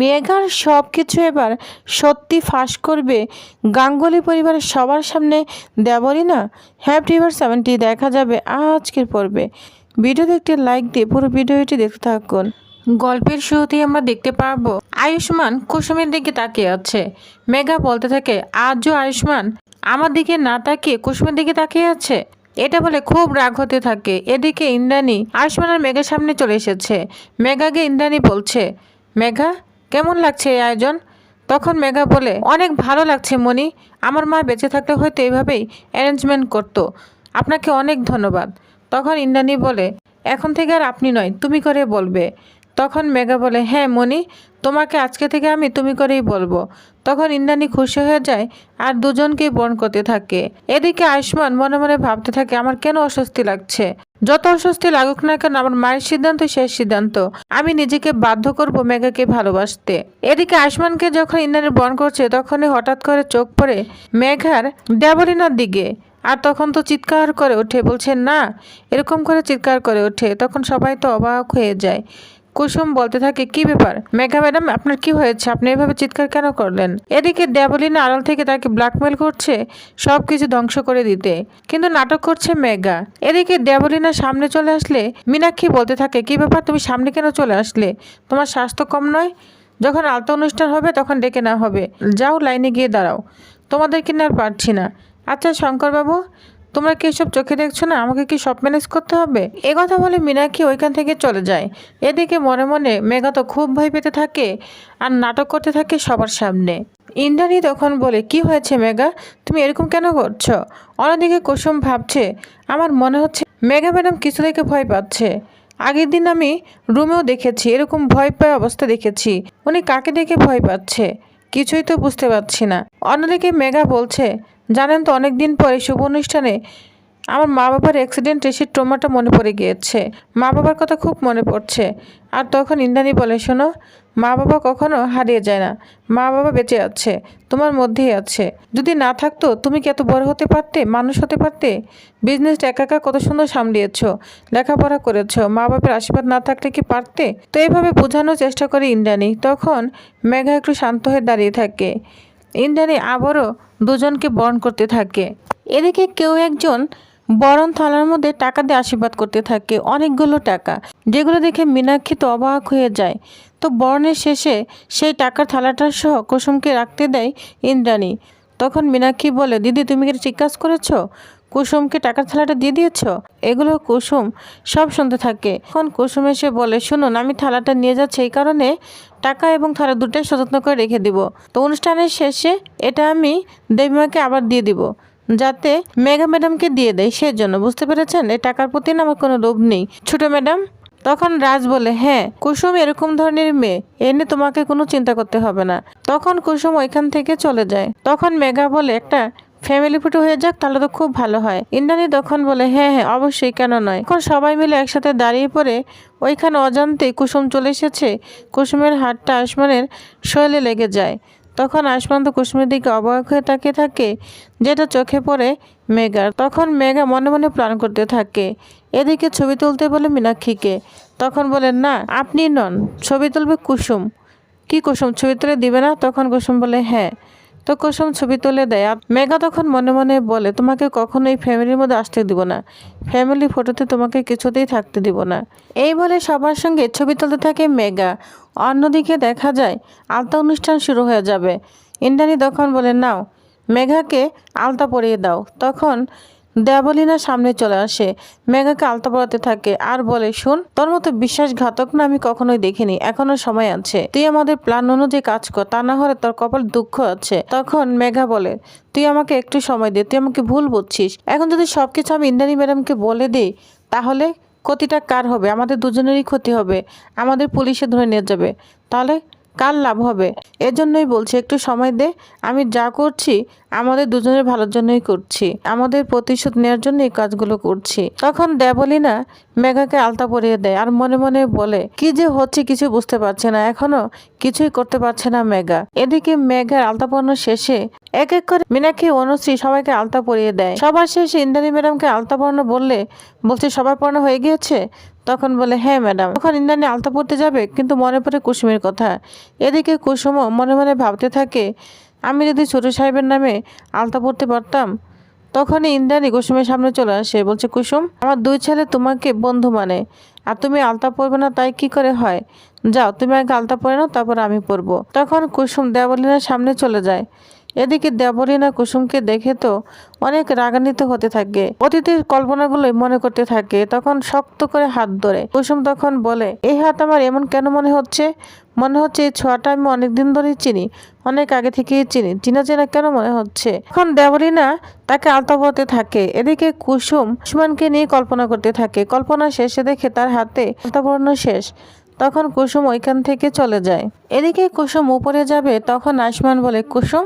মেঘার সব কিছু এবার সত্যি ফাঁস করবে গাঙ্গুলি পরিবারের সবার সামনে দেবরই না হ্যাপি এবার সেভেনটি দেখা যাবে আজকের পর্বে। ভিডিওতে একটি লাইক দিয়ে পুরো ভিডিওটি দেখতে থাকুন। গল্পের শুরুতেই আমরা দেখতে পাবো, আয়ুষ্মান কুসুমের দিকে তাকিয়ে আছে। মেঘা বলতে থাকে, আজও আয়ুষ্মান আমার দিকে না তাকিয়ে কুসুমের দিকে তাকিয়ে আছে? এটা বলে খুব রাগ হতে থাকে। এদিকে ইন্দ্রাণী আয়ুষ্মান আর মেঘার সামনে চলে এসেছে। মেঘাকে ইন্দ্রাণী বলছে, মেঘা কেমন লাগছে এই আয়োজন? তখন মেঘা বলে, অনেক ভালো লাগছে মনি আমার মা বেঁচে থাকলে হয়তো এইভাবেই অ্যারেঞ্জমেন্ট করতো। আপনাকে অনেক ধন্যবাদ। তখন ইন্দ্রাণী বলে, এখন থেকে আর আপনি নয়, তুমি করে বলবে। তখন মেঘা বলে হ্যাঁ মনি তোমাকে আজকে থেকে আমি তুমি করেই বলব। তখন ইন্দ্রাণী খুশি হয়ে যায় আর দুজনকেই বরণ করতে থাকে। এদিকে আয়ুষ্মান মনে মনে ভাবতে থাকে, আমার কেন অস্বস্তি লাগছে? যত অস্বস্তি লাগুক না কেন, আমার মায়ের সিদ্ধান্ত শেষ সিদ্ধান্ত। আমি নিজেকে বাধ্য করব মেঘাকে ভালোবাসতে। এদিকে আয়ুষ্মানকে যখন ইন্দ্রাণী বন করছে, তখনই হঠাৎ করে চোখ পড়ে মেঘার দেবলিনার দিকে। আর তখন তো চিৎকার করে ওঠে, বলছে, না, এরকম করে চিৎকার করে ওঠে। তখন সবাই তো অবাক হয়ে যায়। কুসুম বলতে থাকে, কি ব্যাপার? মেঘা ম্যাডাম, আপনার কি হয়েছে? আপনি এভাবে চিৎকার কেন করলেন? এদিকে দেবলিনা আড়াল থেকে তাকে ব্ল্যাকমেল করছে সব কিছু ধ্বংস করে দিতে। কিন্তু নাটক করছে মেঘা। এদিকে দেবলিনা সামনে চলে আসলে, মীনাক্ষী বলতে থাকে, কি ব্যাপার? তুমি সামনে কেন চলে আসলে? তোমার স্বাস্থ্য কম নয়? যখন আলতা অনুষ্ঠান হবে, তখন ডেকে না হবে। যাও লাইনে গিয়ে দাঁড়াও। তোমাদের কিনে আর পারছি না। আচ্ছা শঙ্করবাবু তোমরা কি এসব চোখে দেখছ না? আমাকে কি সব ম্যানেজ করতে হবে? এ কথা বলে মীনাক্ষী ওইখান থেকে চলে যায়। এদিকে মনে মনে মেঘা তো খুব ভয় পেতে থাকে আর নাটক করতে থাকে সবার সামনে। ইন্দ্রাণী তখন বলে, কি হয়েছে মেঘা? তুমি এরকম কেন করছ? অন্যদিকে কুসুম ভাবছে, আমার মনে হচ্ছে মেঘা ম্যাডাম কিছু দেখে ভয় পাচ্ছে। আগের দিন আমি রুমেও দেখেছি, এরকম ভয় পায় অবস্থা দেখেছি। উনি কাকে দেখে ভয় পাচ্ছে? কিছুই তো বুঝতে পারছি না। অন্যদিকে মেঘা বলছে জানেন তো অনেক দিন পরে শুভ অনুষ্ঠানে আমার মা বাবার অ্যাক্সিডেন্ট এসে ট্রমাটা মনে পড়ে গিয়েছে। মা বাবার কথা খুব মনে পড়ছে। আর তখন ইন্দ্রাণী বলে, শোনো, মা বাবা কখনো হারিয়ে যায় না। মা বাবা বেঁচে আছে, তোমার মধ্যেই আছে। যদি না থাকতো, তুমি কি এত বড় হতে পারতে, মানুষ হতে পারতে? বিজনেসটা একা একা কত সুন্দর সামলিয়েছ, লেখাপড়া করেছ, মা বাবার আশীর্বাদ না থাকলে কি পারতে? তো এইভাবে বোঝানোর চেষ্টা করে ইন্দ্রাণী। তখন মেঘা একটু শান্ত হয়ে দাঁড়িয়ে থাকে। ইন্দ্রাণী আবারও দুজনকে বরণ করতে থাকে। এদিকে কেউ একজন বরণ থালার মধ্যে টাকা দিয়ে আশীর্বাদ করতে থাকে, অনেকগুলো টাকা। যেগুলো দেখে মীনাক্ষী তো অবাক হয়ে যায়। তো বরণের শেষে সেই টাকার থালাটার সহ কুসুমকে রাখতে দেয় ইন্দ্রাণী। তখন মীনাক্ষী বলে, দিদি, তুমি কি কাজ করেছ? কুসুমকে টাকার থালাটা দিয়ে দিয়েছ? এগুলো কুসুম সব শুনতে থাকে। এখন কুসুম এসে বলে, শুনুন, আমি থালাটা নিয়ে যাচ্ছি, এই কারণে টাকা এবং থালা দুটাই সযত্ন করে রেখে দিব। তো অনুষ্ঠানের শেষে এটা আমি দেবীমাকে আবার দিয়ে দিব, যাতে মেঘা ম্যাডামকে দিয়ে দেয়। সেজন্য, বুঝতে পেরেছেন? এই টাকার প্রতি আমার কোনো লোভ নেই। ছোট ম্যাডাম তখন রাজ বলে হ্যাঁ কুসুম এরকম ধরনের মেয়ে, এ নিয়ে তোমাকে কোনো চিন্তা করতে হবে না। তখন কুসুম ওইখান থেকে চলে যায়। তখন মেঘা বলে, একটা ফ্যামিলি ফটো হয়ে যাক, তাহলে তো খুব ভালো হয়। ইন্দ্রাণী তখন বলে হ্যাঁ হ্যাঁ অবশ্যই, কেন নয়? এখন সবাই মিলে একসাথে দাঁড়িয়ে পড়ে, ওইখানে অজান্তে কুসুম চলে এসেছে। কুসুমের হাতটা আয়ুষ্মানের শৈলে লেগে যায়। তখন আয়ুষ্মান তো কুসুমের দিকে অবাক হয়ে তাকিয়ে থাকে, যেটা চোখে পড়ে মেঘার। তখন মেঘা মনে মনে প্ল্যান করতে থাকে, এদিকে ছবি তুলতে বলে মীনাক্ষীকে। তখন বলে, না, আপনি নন, ছবি তুলবে কুসুম। কি কুসুম, ছবি তুলে দিবে না? তখন কুসুম বলে হ্যাঁ। তো কুসুম ছবি তুলে দেয়। মেঘা তখন মনে মনে বলে, তোমাকে কখনো এই ফ্যামিলির মধ্যে আসতে দিব না। ফ্যামিলি ফটোতে তোমাকে কিছুতেই থাকতে দিব না। এই বলে সবার সঙ্গে ছবি তুলতে থাকে মেঘা। অন্যদিকে দেখা যায়, আলতা অনুষ্ঠান শুরু হয়ে যাবে। ইন্দ্রাণী তখন বলে, নাও, মেঘাকে আলতা পরিয়ে দাও। তখন দেবলীনা সামনে চলে আসে। মেঘাকে আলতা পরাতে থাকে আর বলে, শুন, তোর মতো বিশ্বাসঘাতক না আমি কখনোই দেখিনি, এখনও সময় আছে। তুই আমাদের প্ল্যান অনুযায়ী কাজ কর, তা না হলে তোর কপাল দুঃখ আছে। তখন মেঘা বলে, তুই আমাকে একটু সময় দে, তুই আমাকে ভুল বুঝছিস। এখন যদি সবকিছু আমি ইন্দ্রাণী ম্যাডামকে বলে দিই, তাহলে ক্ষতিটা কার হবে? আমাদের দুজনেরই ক্ষতি হবে। আমাদের পুলিশে ধরে নিয়ে যাবে। তাহলে কার লাভ হবে? এজন্যই বলছি, একটু সময় দে। আমি যা করছি, আমাদের দুজনের ভালোর জন্যই করছি। আমাদের প্রতিশোধ নেওয়ার জন্য এই কাজগুলো করছি। তখন দেবলিনা মেঘাকে আলতা পরিয়ে দেয় আর মনে মনে বলে, কি যে হচ্ছে কিছু বুঝতে পারছে না। এখনও কিছুই করতে পারছে না মেঘা। এদিকে মেঘার আলতা পরানো শেষে এক এক করে মীনাক্ষী, অনুশ্রী সবাইকে আলতা পরিয়ে দেয়। সবার শেষে ইন্দ্রাণী ম্যাডামকে আলতা পরানো বললে, বলছে সবার পরানো হয়ে গিয়েছে? তখন বলে হ্যাঁ ম্যাডাম। তখন ইন্দ্রাণী আলতা পড়তে যাবে, কিন্তু মনে পড়ে কুসুমের কথা। এদিকে কুসুমও মনে মনে ভাবতে থাকে, আমি যদি ছোট সাহেবের নামে আলতা পড়তে পারতাম? তখনই ইন্দ্রাণী কুসুমের সামনে চলে আসে, বলছে, কুসুম, আমার দুই ছেলে তোমাকে বন্ধু মানে আর তুমি আলতা পরবে না, তাই কি করে হয়? যাও, তুমি আগে আলতা পরে নাও, তারপর আমি পরবো তখন কুসুম দেবলীনার সামনে চলে যায়। এদিকে দেবলীনা কুসুমকে দেখে তো অনেক রাগান্বিত হতে থাকে। অতীতের কল্পনাগুলোই মনে করতে থাকে, তখন শক্ত করে হাত ধরে। কুসুম তখন বলে এই হাত আমার এমন কেন মনে হচ্ছে? মনে হচ্ছে এই ছোঁয়াটা আমি অনেকদিন ধরেই চিনি, অনেক আগে থেকেই চিনি, চিনা চেনা কেন মনে হচ্ছে? এখন দেবলীনা তাকে আলতা পরতে থাকে। এদিকে কুসুম কুসুমানকে নিয়ে কল্পনা করতে থাকে। কল্পনা শেষে দেখে তার হাতে আলতা পরানো শেষ। তখন কুসুম ওইখান থেকে চলে যায়। এদিকে কুসুম উপরে যাবে, তখন আসমান বলে, কুসুম,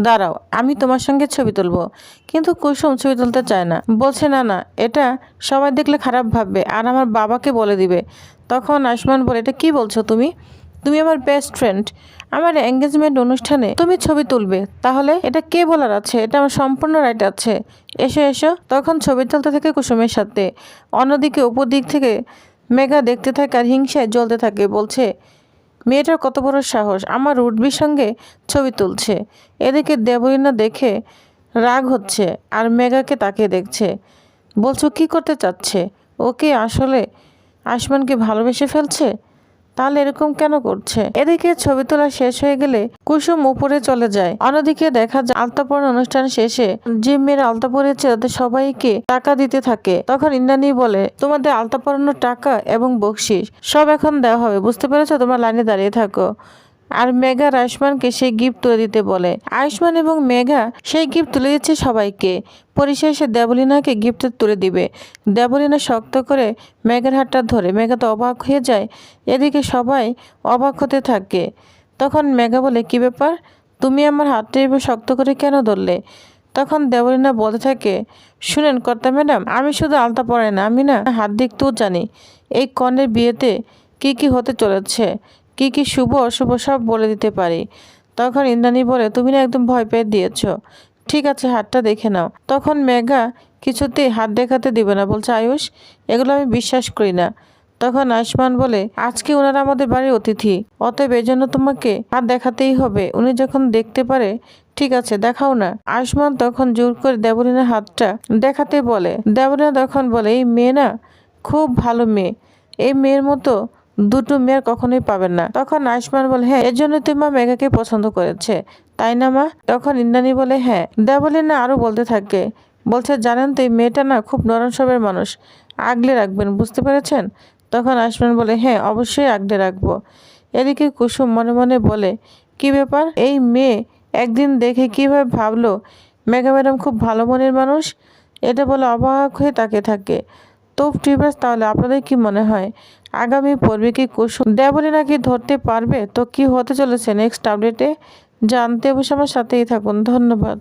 দাঁড়াও, আমি তোমার সঙ্গে ছবি তুলবো। কিন্তু কুসুম ছবি তুলতে চায় না। বলছে, না না, এটা সবাই দেখলে খারাপ ভাববে, আর আমার বাবাকে বলে দিবে। তখন আসমান বলে, এটা কি বলছো তুমি? তুমি আমার বেস্ট ফ্রেন্ড আমার এঙ্গেজমেন্ট অনুষ্ঠানে তুমি ছবি তুলবে। তাহলে এটা কে বলার আছে? এটা আমার সম্পূর্ণ রাইট আছে। এসো এসো। তখন ছবি তুলতে থাকে কুসুমের সাথে। অন্যদিকে উপর দিক থেকে মেঘা দেখতে থাকে আর হিংসায় জ্বলতে থাকে, বলছে, মেয়েটার কত বড় সাহস, আমার রুডবির সঙ্গে ছবি তুলছে। এদিকে দেবরিনা দেখে রাগ হচ্ছে আর মেঘাকে তাকে দেখছে। বলছো, কি করতে চাচ্ছে? ওকে আসলে আসমানকে ভালোবেসে ফেলছে? তাহলে এরকম কেন করছে? এদিকে ছবি তোলা শেষ হয়ে গেলে কুসুম উপরে চলে যায়। অন্যদিকে দেখা যায় আলতা পড়ানো অনুষ্ঠান শেষে যে মেয়েরা আলতা তাদের সবাইকে টাকা দিতে থাকে। তখন ইন্দ্রাণী বলে, তোমাদের আলতা পরানোর টাকা এবং বকশিস সব এখন দেওয়া হবে। বুঝতে পেরেছ? তোমার লাইনে দাঁড়িয়ে থাকো। আর মেঘা আয়ুষ্মানকে সেই গিফট তুলে দিতে বলে। আয়ুষ্মান এবং মেঘা সেই গিফট তুলে দিচ্ছে সবাইকে। পরিশেষে দেবলিনাকে গিফট তুলে দিবে। দেবলিনা শক্ত করে মেঘার হাতটা ধরে, মেঘা তো অবাক হয়ে যায়। এদিকে সবাই অবাক হতে থাকে। তখন মেঘা বলে, কি ব্যাপার? তুমি আমার হাতটা এবার শক্ত করে কেন ধরলে? তখন দেবলিনা বলতে থাকে, শুনেন কর্তা ম্যাডাম, আমি শুধু আলতা পরে না, আমি না হাত দিক দেখতেও জানি। এই কনের বিয়েতে কি কি হতে চলেছে? কি কি শুভ অশুভ সব বলে দিতে পারি? তখন ইন্দ্রাণী বলে, তুমি না একদম ভয় পেয়ে দিয়েছ। ঠিক আছে, হাতটা দেখে নাও। তখন মেঘা কিছুতেই হাত দেখাতে দিবে না, বলছে, আয়ুষ, এগুলো আমি বিশ্বাস করি না। তখন আয়ুষ্মান বলে, আজকে ওনারা আমাদের বাড়ির অতিথি, অতএব এই জন্য তোমাকে হাত দেখাতেই হবে। উনি যখন দেখতে পারে, ঠিক আছে, দেখাও না। আয়ুষ্মান তখন জোর করে দেবলীনার হাতটা দেখাতে বলে। দেবলীনা তখন বলে, এই মেয়ে না, খুব ভালো মেয়ে। এই মেয়ের মতো দুটো মেয়ের কখনোই পাবেন না। তখন আয়ুষ্মান বলে হ্যাঁ এর জন্য তুই মা মেঘাকে পছন্দ করেছে। তাই না মা? তখন ইন্দ্রাণী বলে হ্যাঁ দেবলী না আরও বলতে থাকে। বলছে, জানেন তো, এই মেয়েটা না খুব নরম স্বভাবের মানুষ। আগলে রাখবেন, বুঝতে পেরেছেন? তখন আয়ুষ্মান বলে হ্যাঁ অবশ্যই আগলে রাখব। এদিকে কুসুম মনে মনে বলে, কি ব্যাপার? এই মেয়ে একদিন দেখে কীভাবে ভাবলো, মেঘা ম্যাডাম খুব ভালো মনের মানুষ? এটা বলে অবাক হয়ে তাকে থাকে। তো টিউবার্স তাহলে আপনাদের কি মনে হয়? আগামী পর্বে কি কুসুম দেবলি নাকি ধরতে পারবে? তো কি হতে চলেছে নেক্সট আপডেটে জানতে অবশ্য আমার সাথেই থাকুন। ধন্যবাদ।